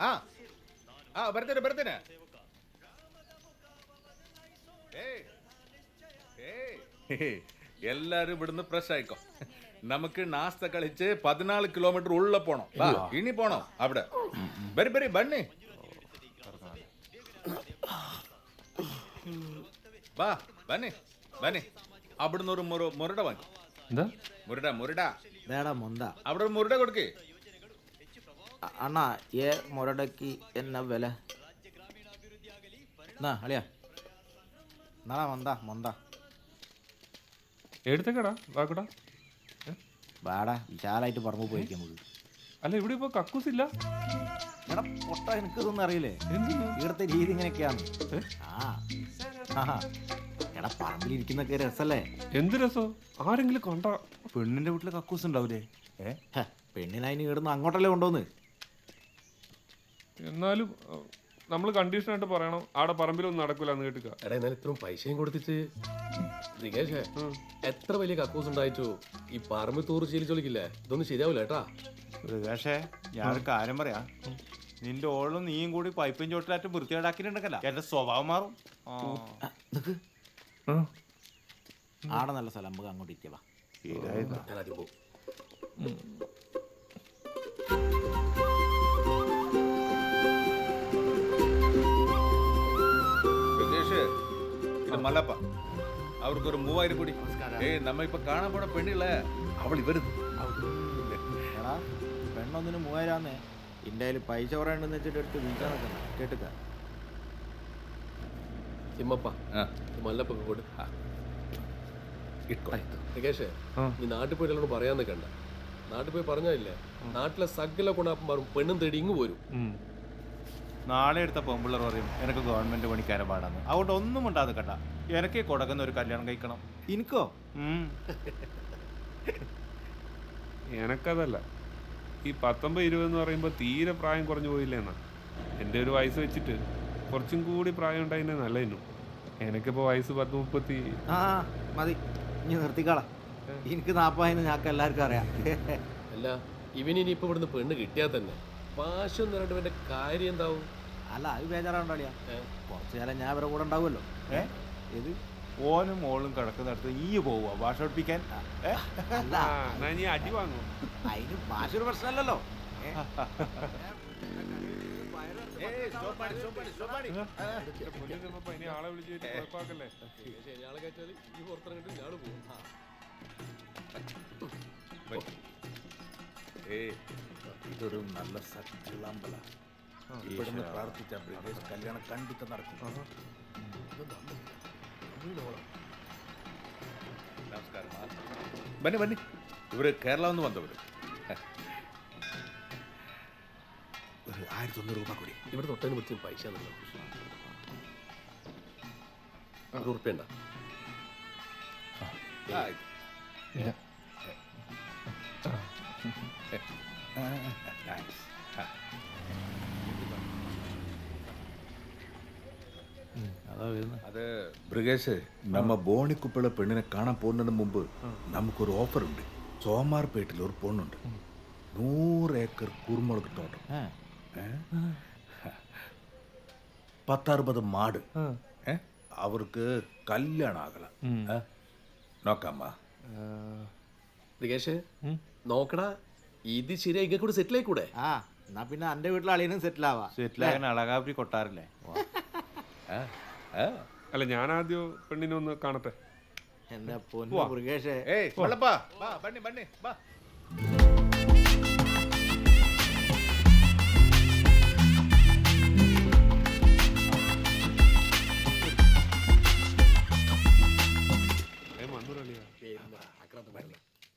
ആ ആ ಬರ್ತೀನಿ ಬರ್ತೀನಿ ഏയ് ഏയ് എല്ലാരും ഇവിടുന്ന് ഫ്രഷ് ആയിക്കോ നമുക്ക് നാസ്ത കളിച്ച് പതിനാല് കിലോമീറ്റർ ഉള്ള പോണം വാ, ഇനി പോണം അവിടെ ബരി ബരി ബണ്ണി വാ ബന്നി ബന്നി അവിടുന്ന് ഒരു മുറ മുരട വാങ്ങി എന്താ മുരട മുരട ಬೇಡ ಮುಂದ അവിടെ ഒരു മുരട കൊടുക്കേ ಅ- ಅಣ್ಣ ಏ ಮೊರಡಕ್ಕಿ ಎನ್ನ ಬೆಲೆ ನಾ ಅಳಿಯ ನಾ ಮಂದ ಮಂದ എടുത്തേക്കടാ വാക്കടാ ಬೇಡ വിശാലായിട്ട് പറമ്പ് പോയിരിക്കും നമുക്ക് അല്ല ഇവിടെ ഇപ്പൊ കക്കൂസ് ഇല്ല എടാ പൊട്ട എനിക്കിതൊന്നും അറിയില്ലേ എന്തിനാ ഇവിടുത്തെ രീതി ഇങ്ങനെയൊക്കെയാണ് ആ ആഹാ. എടാ പറമ്പിലിരിക്കുന്നൊക്കെ രസല്ലേ എന്ത് രസോ ആരെങ്കിലും കണ്ട പെണ്ണിന്റെ വീട്ടില് കക്കൂസ് ഉണ്ടാവൂലേ ഏ ഹെ, പെണ്ണിനതിന് ഇവിടുന്ന് അങ്ങോട്ടല്ലേ കൊണ്ടുവന്ന് എന്നാലും നമ്മൾ കണ്ടീഷൻ ആയിട്ട് പറയണം. ആടെ പറമ്പിലൊന്നും നടക്കൂല എന്ന് കേട്ടുക എടാ എന്നാൽ ഇത്രയും പൈസയും കൊടുത്തിട്ട് ദികേഷേ എത്ര വലിയ കക്കൂസ് ഉണ്ടായിട്ടോ ഈ പറമ്പ് തൂറ് ശീലിച്ചൊളിക്കില്ലേ? ഇതൊന്നും ശരിയാവില്ല കേട്ടാ. മൃഗേഷേ ഞാനൊരു കാര്യം പറയാ. നിന്റെ ഓളും നീയും കൂടി പൈപ്പും ചോട്ടിലായിട്ട് വൃത്തികേടാക്കിയിട്ടുണ്ടല്ല എന്റെ സ്വഭാവം മാറും. ആടെ നല്ല സ്ഥലം നമുക്ക് അങ്ങോട്ട് ഇരിക്കവാ ഞാൻ മല്ലപ്പ. അവർക്ക് ഒരു മൂവായിരം കൂടി. ഏയ് നമ്മ ഇപ്പൊ കാണാൻ പോണ പെണ്ണില്ല? അവൾ ഇവരുത് എടാ പെണ്ണൊന്നിന് മൂവായിരാന്നേ. ഇന്ത്യയിൽ പൈസ കുറയുണ്ടെന്ന് വെച്ചിട്ട് എടുത്ത് വിൽക്കാൻ നിൽക്കണം കേട്ടുക്ക തിമ്മപ്പ ആ, മല്ലപ്പൊക്കെ കൊടു. ഇട്ടോ. നീ നാട്ടിൽ പോയിട്ട് എന്നോട് പറയാൻ നിൽക്കണ്ട. നാട്ടിൽ പോയി പറഞ്ഞില്ലേ നാട്ടിലെ സകല ഗുണാപ്പം മാറും പെണ്ണും തേടി ഇങ്ങ് പോരും. നാളെ എടുത്ത പെമ്പിള്ളർ പറയും എനിക്ക് ഗവൺമെന്റ് പണിക്കാരെ പാടാന്ന്. അതുകൊണ്ട് ഒന്നും ഉണ്ടാതെ കേട്ടാ എനിക്ക് കൊടുക്കുന്ന ഒരു കല്യാണം കഴിക്കണം. എനിക്കോ. എനക്കതല്ല. ഈ പത്തൊമ്പത് ഇരുപത് എന്ന് പറയുമ്പോൾ തീരെ പ്രായം കുറഞ്ഞു പോയില്ലേ എന്നാ എന്റെ ഒരു വയസ്സ് വെച്ചിട്ട് കുറച്ചും കൂടി പ്രായം ഉണ്ടായിരുന്നെ നല്ലതിനു എനിക്കിപ്പോൾ വയസ്സ് പത്ത് മുപ്പത്തി ആ മതി. ഇനി നിർത്തിക്കളാ. എനിക്ക് നാപ്പായെന്ന് ഞാൻ എല്ലാവർക്കും അറിയാം. അല്ല ഇവന് ഇനിയിപ്പോ ഇവിടുന്ന് പെണ്ണ് കിട്ടിയാൽ തന്നെ. പാശം എന്ന് കാര്യം എന്താവും? അല്ല അത് ബേജാറാണ്ടാളിയാ കുറച്ച് നേരം ഞാൻ ഇവരെ കൂടെ ഉണ്ടാവുമല്ലോ. ഏ? ഓനും മോളും കിടക്കുന്നിടത്ത് ഈ പോവുക ഭാഷ പഠിപ്പിക്കാൻ. അല്ല. എന്നാ നീ അടി വാങ്ങും. അതിന് ഭാഷ ഒരു പ്രശ്നമല്ലല്ലോ ആളെ വിളിച്ച് കുഴപ്പാക്കല്ലേ ശരി ആളെ കയറ്റാൽ ഈ പുറത്തിറങ്ങിട്ട് ഞാൻ പോകും. ഏയ് ഇതൊരു നല്ല സത്യളാമ്പല ഇവിടുന്ന് പ്രാർത്ഥിച്ച ബ്രിഗേഷ് കല്യാണം കണ്ടിട്ട് നടക്കും. നമസ്കാരം ബന്നി ബന്നി. ഇവർ കേരള നിന്ന് വന്നവര്. ഒരു ആയിരത്തി ഒന്നൂറ് രൂപ കൂടി. ഇവിടെ തൊട്ടതിന് പിടിച്ച് പൈസ എന്നല്ലോ ഒരു ഉറുപ്പ്യണ്ട ആ, Thanks. ആ. അതാ വരുന്നത് അത് ബ്രിഗേഷ് നമ്മ ബോണിക്കുപ്പിള പെണ്ണിനെ കാണാൻ പോകുന്നതിന് മുമ്പ് നമുക്കൊരു ഓഫർ ഉണ്ട് സോമാർപേട്ടിൽ ഒരു പൊണ്ണുണ്ട്. നൂറ് ഏക്കർ കുരുമുളക് തോട്ടം. ഏ ഏ? പത്തറുപത് മാട്. ഏ? അവർക്ക് കല്യാണം ആകല ഏ? നോക്കാമ്മ. ദികേഷേ നോക്കടാ. ഇത് ശരിയാ ഇങ്ങനെ കൂടെ സെറ്റിൽ ആയിക്കൂടെ? ആ എന്നാ പിന്നെ എന്റെ വീട്ടിൽ അളിയനും സെറ്റിൽ ആവാ. സെറ്റിലാകാൻ അളകാപ്രി കൊട്ടാറില്ലേ? അല്ല ഞാൻ ആദ്യം പെണ്ണിനെ ഒന്ന് കാണട്ടെ. എന്റെ പൊന്നു മൃഗേഷേ ഏയ് വള്ളപ്പാ വാ ബണ്ണി ബണ്ണി വാ. ഏ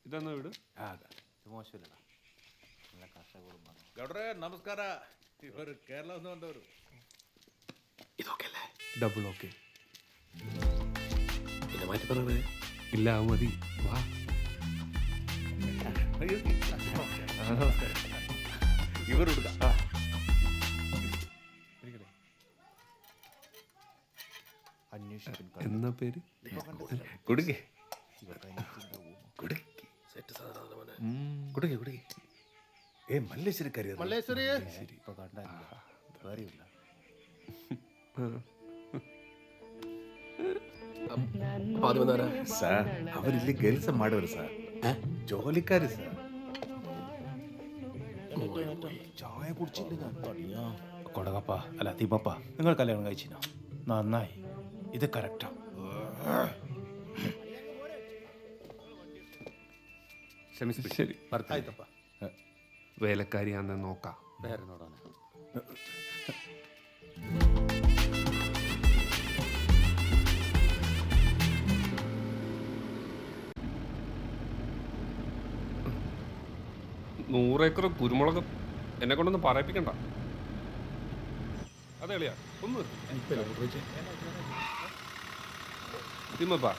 ഇതെന്നാ വീട്? മോശമില്ലടാ. ಗೌಡ್ರೆ ನಮಸ್ಕಾರ ಇವರು ಕೇರಳದಿಂದ ಬಂದವರು ഇതൊക്കെ അല്ലേ ഡബിൾ ഓക്കെ പിന്നെ മാറ്റി പറയണേ ഇല്ല അത് മതി വാ ಇವರು ಹುಡುಗ അന്വേഷിക്കും എന്നാ പേര് ಕುಡುಗೆ ಕುಡುಗೆ സെറ്റ് സാധനം ಕುಡುಗೆ ಕುಡುಗೆ ഏ മല്ലേശ്വരിക്കാരി മല്ലേശ്വരി. ഇപ്പൊ കണ്ടല്ല വേറെയില്ല ಸರ್ ಅವರಿಲ್ಲಿ ಕೆಲಸ ಮಾಡೋರು ಸರ್ ചായ കുടിച്ചില്ല അല്ല തിമ്മപ്പ നിങ്ങൾ കല്യാണം കഴിച്ചിനോ? നന്നായി. ഇത് കറക്റ്റാ. ക്ഷമിച്ചു ശരി. ആയിട്ടപ്പാ വേലക്കാരിയാണെന്ന് നോക്കാം. നൂറേക്കർ കുരുമുളക് എന്നെ കൊണ്ടൊന്ന് പറയിപ്പിക്കണ്ട. അതെ എളിയാ ഒന്ന്. തിമ്മപ്പാ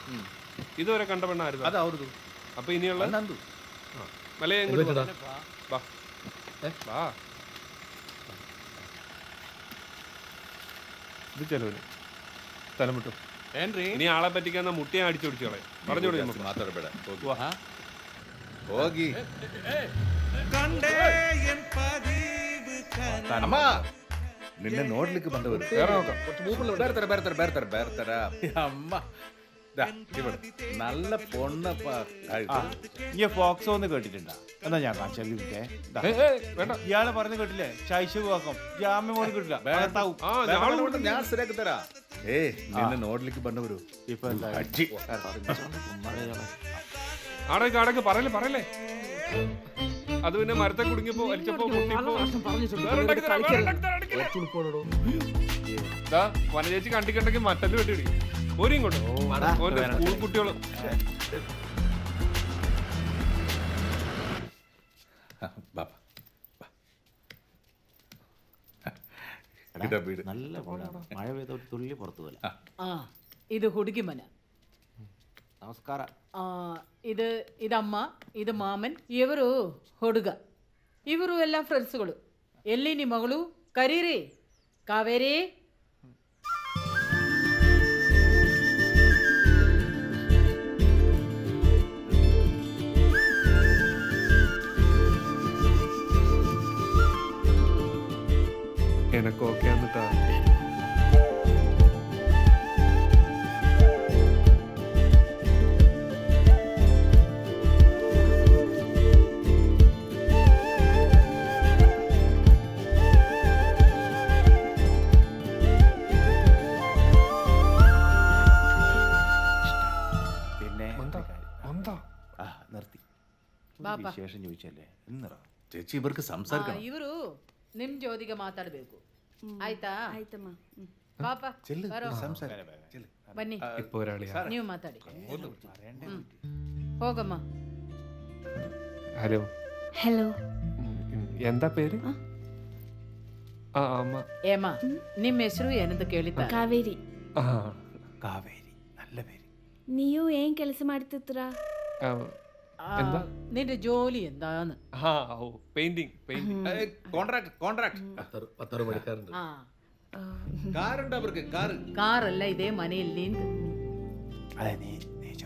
ഇതുവരെ കണ്ട പെണ്ണായിരുന്നു അപ്പൊ ഇനിയുള്ള മലയെ വാ. വാ ഇത് ചെലവിന് സ്ഥലം വിട്ടു ഇനി ആളെ പറ്റിക്കാൻ മുട്ടിയെ അടിച്ചോടിച്ചു കളയും പറഞ്ഞോളൂ ಜಾಸ್ತಿ ಮಾತಾಡಬೇಡ ಹೋಗಿ ಹೋಗಿ ಅಮ್ಮ ನಿನ್ನೆ ನೋಡ್ಲಿಕ್ಕೆ ಬಂದವರು വേറെ നോക്കാം കുറച്ച് മൂപ്പുള്ള ಬೇರ್ತಾರೆ ಬೇರ್ತಾರೆ ಬೇರ್ತಾರೆ ಬೇರ್ತಾರ അമ്മ ദാ, ഇവിടെ നല്ല പൊണ്ണപ്പ ഈ ഫോക്സോ ഒന്ന് കേട്ടിട്ടുണ്ടാ എന്നാ ഞാൻ കാണിച്ചു കിട്ടേ ഏ, ഇയാളെ പറഞ്ഞു കേട്ടില്ലേ? ശൈശവാക്കം ജാമ്യം പോലും കിട്ടില്ല. ഞാൻ ശരിയാക്കി തരാ. ഏ നിന്നെ നോട്ടിലേക്ക് പറഞ്ഞു വരൂ ഇപ്പൊ അടക്ക് അടക്ക് പറയല്ലേ പറയല്ലേ? അത് പിന്നെ മരത്തെ കുടുങ്ങിയപ്പോ വലിച്ചപ്പോ വനചേച്ചി കണ്ടിക്കണ്ടെങ്കിൽ മറ്റല്ലേ വെട്ടിടി ഓരിയും കൊണ്ടോ? കുട്ടികളും. ഇതാ വീട് നല്ല വീടാണ് മഴ പെയ്ത ഒരു തുള്ളി പുറത്തു പോലെ ಆ ಇದು ಹುಡುಗಿ ಮನೆ നമസ്കാര ಆ, ಇದು ಇದಮ್ಮ ಇದು ಮಾಮನ್ ಇವರು ಹುಡುಗ ಇವರು ಎಲ್ಲ ಫ್ರೆಂಡ್ಸ್ಗಳು ಎಲ್ಲಿ ನಿಮ್ಮ ಮಗಳು ಕರೀರಿ ಕಾವೇರಿ എനക്ക് ഓക്കെ എന്നിട്ടാ പിന്നെ മന്ദാ, ഒരു കാര്യം. മന്ദാ. ആ നിർത്തി ಬಾಪ വിശേഷം ചോദിച്ചല്ലേ എന്നറ ചേച്ചി ഇവർക്ക് സംസാരിക്കണം ಇವರು ನಿಮ್ ಜೋದಿಗೆ ಮಾತಾಡಬೇಕು ಆಯ್ತಾ ಆಯ್ತಮ್ಮ ಹ್ಮ್. ಪಾಪ ചെല്ല് ಬರೋ സംസാരിക്കാം ചെല്ല് ಬನ್ನಿ ഇപ്പൊ ഒരാളിയാ ನೀವು ಮಾತಾಡಿ ಹ್ಮ್. ಹೋಗಮ್ಮ ഹലോ ഹലോ ഉം, ഉം. എന്താ പേര് ആ അമ്മ ಏಮ ನಿಮ್ಮ ಹೆಸರು ಏನಂತ ಕೇಳಿತ ಕಾವೇರಿ ആ കാവേരി നല്ല പേര് ನೀವು ಏನ್ ಕೆಲಸ ಮಾಡ್ತಿದ್ರ ആ, എന്താ? നിന്റെ ജോലി എന്താന്ന്? ആ പെയിന്റിംഗ് കോൺട്രാക്ട് ആ. കാറുണ്ട് അവർക്ക്? കാറല്ല ഇതേ മനയിൽ നീന്ത് നീ നീ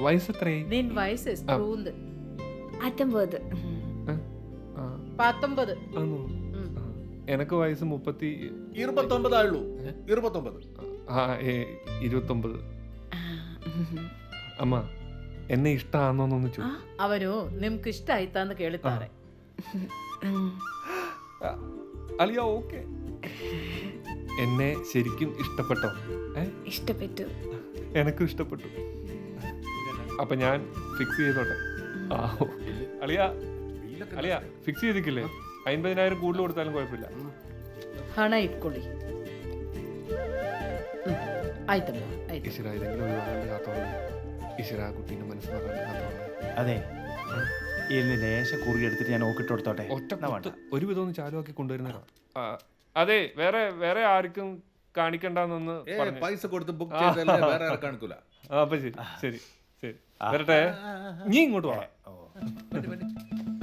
വയസ്സ് മുപ്പത്തി ഇരുപത്തി വയസ്സ് എത്രൂന്ന് അറ്റമ്പത് പത്തൊമ്പത്. വയസ്സ് ഇരുപത്തൊമ്പത് ಅಮ್ಮ ಎನ್ನೆ ಇಷ್ಟ ಅನ್ನೋನೊಂದು ಚೂ ಅವನು ನಿಮ್ಗೆ ಇಷ್ಟ ಆಯ್ತಾ ಅಂತ ಕೇಳುತ್ತಾರೆ അലിയ ഓക്കെ എന്നെ ശരിക്കും ഇഷ്ടപ്പെട്ടോ ഏ ಇಷ್ಟಪಟ್ಟು എനക്കും ഇഷ്ടപ്പെട്ടു അപ്പൊ ഞാൻ ഫിക്സ് ചെയ്തോട്ടെ ആ ഓ. അളിയ അളിയ ഫിക്സ് ചെയ്തിക്കില്ലേ അമ്പതിനായിരം കൂടുതൽ കൊടുത്താലും കുഴപ്പമില്ല ಹಣ ಇಟ್ಕೊಳ್ಳಿ അതെ ഇതിന് ലേശ കുറി എടുത്തിട്ട് ഞാൻ നോക്കിട്ട് കൊടുത്തോട്ടെ. ഒരുവിധം ഒന്ന് ചാലുവാക്കി കൊണ്ടുവരുന്ന അതെ വേറെ വേറെ ആർക്കും കാണിക്കണ്ടെന്നൊന്ന് പൈസ കൊടുത്ത് ബുക്ക് ചെയ്തല്ലേ വേറെ കാണിക്കൂല അപ്പൊ ശരി ശരി ശരി വരട്ടെ നീ ഇങ്ങോട്ട് വാ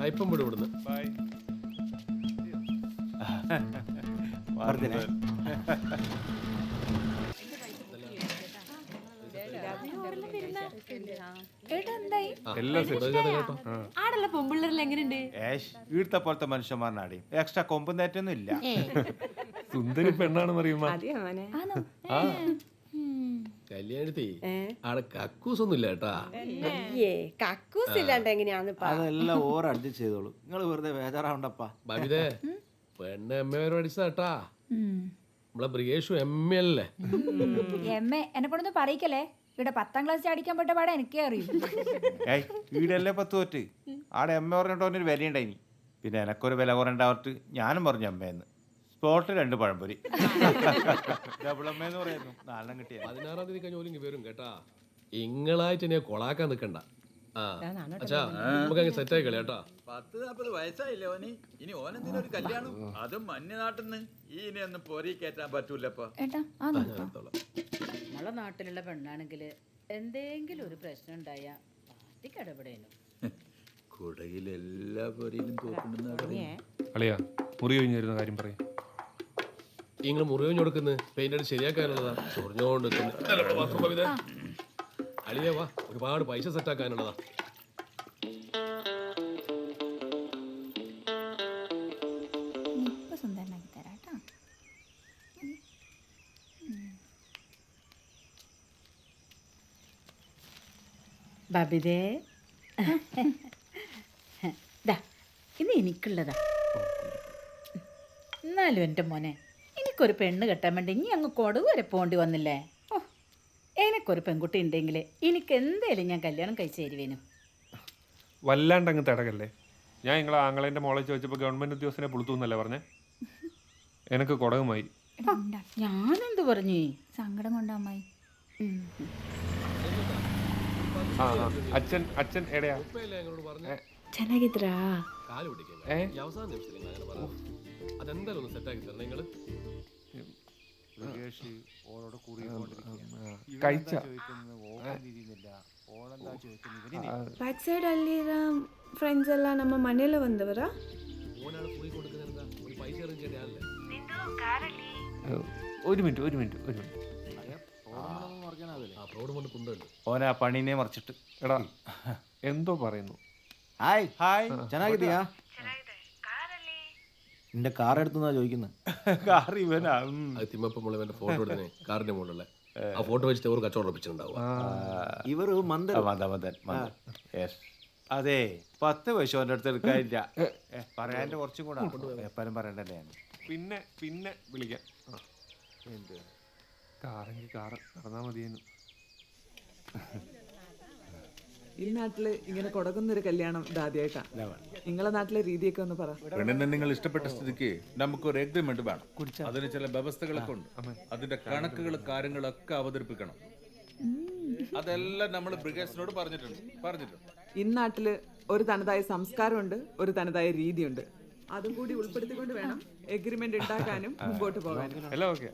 ഇപ്പം വിടും ഇവിടുന്ന് ബൈ വെറുതെ ഏട്ടാ എന്തായി എല്ലാം സെറ്റ് കേട്ടോ ആടല്ല പൊമ്പിള്ളേരിൽ എങ്ങനെയുണ്ട്? ഏഷ് പോലത്തെ മനുഷ്യന്മാരനാടി. എക്സ്ട്രാ കൊമ്പും തേറ്റൊന്നും ഇല്ല. സുന്ദരി പെണ്ണാണെന്ന് ആ. കല്യാണത്തി ആടെ കക്കൂസ് ഒന്നും ഇല്ല. കേട്ടാ കക്കൂസ് ഇല്ലാണ്ട് എങ്ങനെയാന്ന് പറ അതെല്ലാം ഓർ അഡ്ജസ്റ്റ് ചെയ്തോളൂ. നിങ്ങൾ വെറുതെ ബേജാറാവണ്ടപ്പാ. ബബിതേ പെണ്ണ് എം എ വരെ പഠിച്ചതാ നമ്മളെ ബ്രിഗേഷു എം എ അല്ലേ? എം എ എന്നെ കൊണ്ടൊന്നും പറയിക്കല്ലേ? ഇവിടെ പത്താം ക്ലാസ് അടിക്കാൻ പെട്ട പാടെ എനിക്കേ അറിയൂ ഏയ് വീടല്ലേ പത്ത് തോറ്റ് ആടെ അമ്മ പറഞ്ഞിട്ട് അവനൊരു വില ഉണ്ടായിനി പിന്നെ എനക്കൊരു വില കുറേണ്ടാവട്ട് ഞാനും പറഞ്ഞു അമ്മയെന്ന് സ്പോട്ടിൽ രണ്ട് പഴംപൊരി. ഡബിൾ അമ്മയെന്ന് പറയുന്നു. നാലെണ്ണം കിട്ടിയ പതിനാറാം തീയതി കഴിഞ്ഞ പോലും വരും കേട്ടാ. ഇങ്ങളായിട്ട് എന്നെ കൊളാക്കാൻ നിക്കണ്ട. സെറ്റ് ആയി പത്ത് നാപ്പത് വയസ്സായില്ലേ ഓനി? ഇനി ഓനെന്തിനൊരു കല്യാണം? അതും മഞ്ഞ നാട്ടിന്ന് ഈ ഇനി ഒന്നും പൊരി കയറ്റാൻ പറ്റൂലപ്പ. ഏട്ടാ ആ നോക്കാം. നമ്മളെ നാട്ടിലുള്ള പെണ്ണാണെങ്കിൽ എന്തെങ്കിലും ഒരു പ്രശ്നം ഉണ്ടായ പാർട്ടിക്ക് ഇടപെടേനു. കുടയിൽ എല്ലാ പൊരിയിലും തോക്കുണ്ടെന്നാ അളിയാ. മുറി കഴിഞ്ഞിരുന്ന കാര്യം പറയും. നിങ്ങൾ മുറിവഞ്ഞു കൊടുക്കുന്നത് പെയിന്റ് ശരിയാക്കാനുള്ളതാ. ചൊറിഞ്ഞോണ്ട്. അളിയേ വാ. ഒരുപാട് പൈസ സെറ്റാക്കാനുള്ളതാ സുന്ദരനാക്കി തരാം കേട്ടാ. ബബിതേ. ദാ ഇന്ന് എനിക്കുള്ളതാ. എന്നാലും എന്റെ മോനെ എനിക്കൊരു പെണ്ണ് കെട്ടാൻ വേണ്ടി ഇനി അങ്ങ് കൊടുവരെ പോണ്ടി വന്നില്ലേ? എനിക്കൊരു പെൺകുട്ടി ഉണ്ടെങ്കിൽ എനിക്ക് എന്തേലും ഞാൻ കല്യാണം കഴിച്ചു തരുവേനു വല്ലാണ്ട് അങ്ങ് തിടകല്ലേ ഞാൻ നിങ്ങളെ ആങ്ങളേന്റെ മോളെ ചോദിച്ചപ്പോൾ ഗവൺമെന്റ് ഉദ്യോഗസ്ഥനെ പുളുത്തൂന്നല്ലേ പറഞ്ഞേ എനക്ക് കൊടകമായി എടാ, ഉണ്ടാ. ഞാനെന്ത് പറഞ്ഞു സങ്കടം കൊണ്ടാ അമ്മായി ആ ആ. അച്ഛൻ അച്ഛൻ എടയാ ഉപ്പയല്ലേ ഞങ്ങളോട് പറഞ്ഞ ಚೆನ್ನಾಗಿದ್ರಾ കാല് പിടിക്കാൻ ഏ? ഈ അവസാന നിമിഷത്തിൽ നിങ്ങൾ അങ്ങനെ പറഞ്ഞു അതെന്തായാലും ഒന്ന് സെറ്റ് ആക്കി തരണം നിങ്ങള് ഓളോട് കൂടി കഴിച്ച ഓളെന്താ ചോദിക്കുന്നത് ഇവന് ಬ್ಯಾಕ್ ಸೈಡ್ ಅಲ್ಲಿರೋ ಫ್ರೆಂಡ್ಸ್ ಎಲ್ಲ ನಮ್ಮ ಮನೆಯಲ್ಲ ಬಂದವರಾ ഓനാണ് കുറി കൊടുക്കുന്നത് എന്താ ഒരു പൈസ അറേഞ്ച് ചെയ്യാനല്ലേ ഒരു മിനിറ്റ് ഒരു മിനിറ്റ് ഒരു മിനിറ്റ് ആ റോഡ് കൊണ്ട് കൊണ്ടുണ്ട് ഓനെ ആ പണീനെ മറിച്ചിട്ട് എടാ എന്തോ പറയുന്നു ഹായ് ഹായ് ಚೆನ್ನಾಗಿದ್ದೀಯಾ നിന്റെ കാർ എടുത്തുന്നാ ചോദിക്കുന്നത് കാർ ഇവനാ. അത് തിമ്മപ്പം മുളവന്റെ ഫോട്ടോ എടുത്തേ കാറിന്റെ മുകളിലെ ആ ഫോട്ടോ വെച്ചിട്ട് ഒരു കച്ചവടം ഒപ്പിച്ചിട്ടുണ്ടാവും മതൻ മതൻ യെസ് അതെ പത്ത് പൈസ ഓന്റെ അടുത്ത് എടുക്കാനില്ല. പറയാന്റെ കുറച്ചും കൂടെ. എപ്പോഴും പറയണ്ടല്ലേ ഞാൻ. പിന്നെ പിന്നെ വിളിക്കാം. കാറെങ്കിൽ കാറ് നടന്നാ മതിയെന്നു ഈ നാട്ടിൽ ഇങ്ങനെ കൊടകുന്നൊരു കല്യാണം ഇതാദ്യമായിട്ടാ നിങ്ങളെ നാട്ടിലെ രീതിയൊക്കെ ഒന്ന് പറ. പെണ്ണിനെ നിങ്ങൾ ഇഷ്ടപ്പെട്ട സ്ഥിതിക്ക് നമുക്ക് ഒരു എഗ്രിമെന്റ് വേണം അതിന് ചില വ്യവസ്ഥകളൊക്കെ ഉണ്ട്. അതിന്റെ കണക്കുകൾ കാര്യങ്ങളൊക്കെ അവതരിപ്പിക്കണം. അതെല്ലാം നമ്മൾ ബ്രിഗേഷനോട് പറഞ്ഞിട്ടുണ്ട്. പറഞ്ഞിട്ടുണ്ട്. ഇന്നാട്ടിൽ ഒരു തനതായ സംസ്കാരമുണ്ട് ഒരു തനതായ രീതിയുണ്ട്. അതും കൂടി ഉൾപ്പെടുത്തിക്കൊണ്ട് വേണം എഗ്രിമെന്റ് ഉണ്ടാക്കാനും മുമ്പോട്ട് പോകാനും. എല്ലാം ഓക്കെ.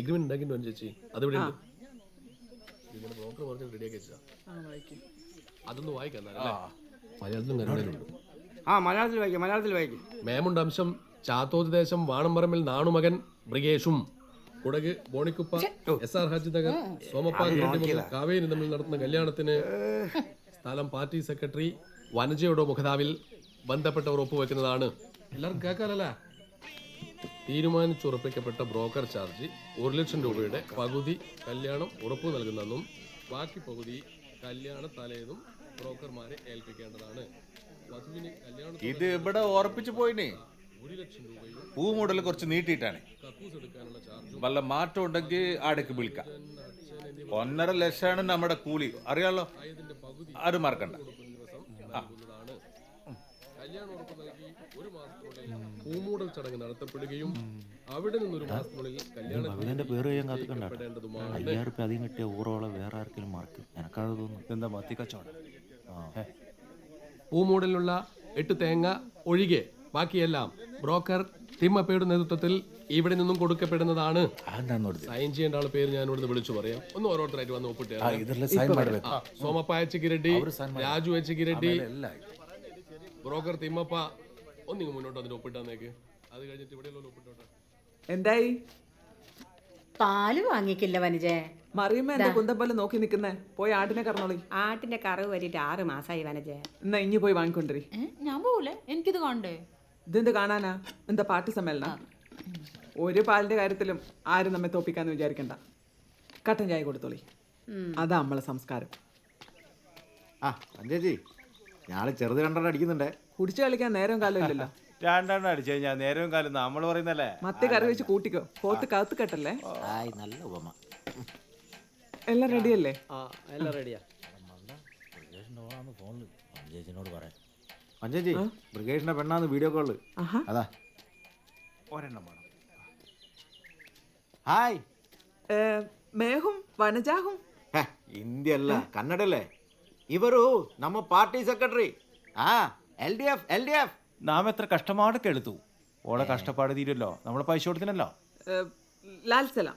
എഗ്രിമെന്റ് ഉണ്ടാക്കിയിട്ട് വേണം ചേച്ചി. അത് ഇവിടെ ഇങ്ങനെ ബ്രോക്കർ പറഞ്ഞ റെഡിയാക്കി വെച്ചാ അതൊന്ന് വായിക്കാം? മലയാളത്തിലും കന്നഡയിലുണ്ട് ആ മലയാളത്തിൽ വായിക്കാം മലയാളത്തിൽ വായിക്കും. മേമുണ്ട് അംശം ചാത്തോത്ത് ദേശം വാണമ്പറമ്പിൽ നാണുമകൻ ബ്രിഗേഷും കുടക് ബോണിക്കുപ്പ എസ് ആർ ഹാജി നഗർ സോമപ്പ കാവേരി തമ്മിൽ നടത്തുന്ന കല്യാണത്തിന് സ്ഥലം പാർട്ടി സെക്രട്ടറി വനജയുടെ മുഖതാവിൽ ബന്ധപ്പെട്ടവർ ഒപ്പുവെക്കുന്നതാണ്. എല്ലാവർക്കും കേൾക്കാനല്ലേ തീരുമാനിച്ചുറപ്പിക്കപ്പെട്ട ബ്രോക്കർ ചാർജ് ഒരു ലക്ഷം രൂപയുടെ പകുതി കല്യാണം ഉറപ്പു നൽകുന്നെന്നും ബാക്കി പകുതി കല്യാണ തലേന്നും ബ്രോക്കർമാരെ ഏൽപ്പിക്കേണ്ടതാണ്. വധുവിന് കല്യാണ ഇത് ഇവിടെ ഓർപ്പിച്ചു പോയിനെ. ഒരു ലക്ഷം രൂപയും പൂമൂടൽ കുറച്ച് നീട്ടിയിട്ടാണ്. കക്കൂസ് എടുക്കാനുള്ള ചാർജും വല്ല മാറ്റം ഉണ്ടെങ്കിൽ ആടക്ക് വിളിക്കാം. ഒന്നര ലക്ഷമാണ് നമ്മുടെ കൂലി. അറിയാലോ? അത് മറക്കണ്ട. നൽകുന്നതാണ് കല്യാണം ഉറപ്പ് നൽകി ഒരു മാസത്തിനുള്ളിൽ പൂമൂടൽ ചടങ്ങ് നടത്തപ്പെടുകയും അവിടെ നിന്നൊരു മാസത്തിനുള്ളിൽ ഭഗവാന്റെ പേര് ചെയ്യാൻ കാത്തിക്കണ്ടാട്ടേണ്ടതുമാണ് അയ്യായിരം റുപ്യ അധികം കിട്ടിയ ഊറോളം വേറെ ആർക്കെങ്കിലും മറക്കും. എനക്കത് തോന്നുന്നു എന്താ മത്തി കച്ചവടം? പൂമൂടലിലുള്ള എട്ട് തേങ്ങ ഒഴികെ ബാക്കിയെല്ലാം ബ്രോക്കർ തിമ്മപ്പയുടെ നേതൃത്വത്തിൽ ഇവിടെ നിന്നും കൊടുക്കപ്പെടുന്നതാണ്. സൈൻ ചെയ്യേണ്ട ആളെ പേര് ഞാൻ ഇവിടുന്ന് വിളിച്ചു പറയാം. ഒന്ന് ഓരോരുത്തരായിട്ട് വന്ന് ഒപ്പിട്ട് Somappa H Kiratti Raju H Kiratti broker Thimmappa ഒന്നിങ്ങ് മുന്നോട്ട് അതിന് ഒപ്പിട്ടാന്നേക്ക് അത് കഴിഞ്ഞിട്ട് ഇവിടെ ഒപ്പിട്ടോട്ടെ എന്തായി? പാൽ വാങ്ങിക്കില്ല വനജേ. മറിയുമ്പോ എന്താ കുന്തപ്പോലെ നോക്കി നിൽക്കുന്നേ? പോയി ആടിനെ കറന്നോളി. ആട്ടിന്റെ കറവ് വരിട്ട് ആറ് മാസമായി വനജേ. എന്നാ ഇനി പോയി വാങ്ങിക്കൊണ്ടിരി. ഞാൻ പോകൂലേ എനിക്കിത് കാണണ്ടേ? ഇതെന്ത് കാണാനാ? എന്താ പാർട്ടി സമ്മേളന? ഒരു പാലിന്റെ കാര്യത്തിലും ആരും നമ്മെ തോപ്പിക്കാന്ന് വിചാരിക്കണ്ട. കട്ടൻ ചായ കൊടുത്തോളി. അതാ നമ്മളെ സംസ്കാരം. ആ പഞ്ചേച്ചി ഞാൾ ചെറുത് രണ്ടെണ്ണം അടിക്കുന്നുണ്ടേ. കുടിച്ചു കളിക്കാൻ നേരം കാലം ഇല്ലല്ലോ. രണ്ടെണ്ണം അടിച്ചു കഴിഞ്ഞാൽ നേരവും കാലം നമ്മൾ പറയുന്നല്ലേ മത്തി കറി വെച്ച് കൂട്ടിക്കോ. കോത്ത് കത്ത് കെട്ടല്ലേ? നല്ല ഉപമ. എല്ലാം റെഡി അല്ലേ എല്ലാം മൃഗേഷിന്റെ പെണ്ണാന്ന് വീഡിയോ കോൾ അതാ. ഒരെണ്ണം ഹായ്. മേഹും വനജാഹും? ഇന്ത്യ അല്ല കന്നഡല്ലേ? ഇവരു നമ്മ പാർട്ടി സെക്രട്ടറി. ആ. നാം എത്ര കഷ്ടമാണ് കെടുത്തു. ഓളെ കഷ്ടപ്പാട് തീരുമല്ലോ. നമ്മളെ പൈസ കൊടുത്തിനല്ലോ ലാൽ സലാം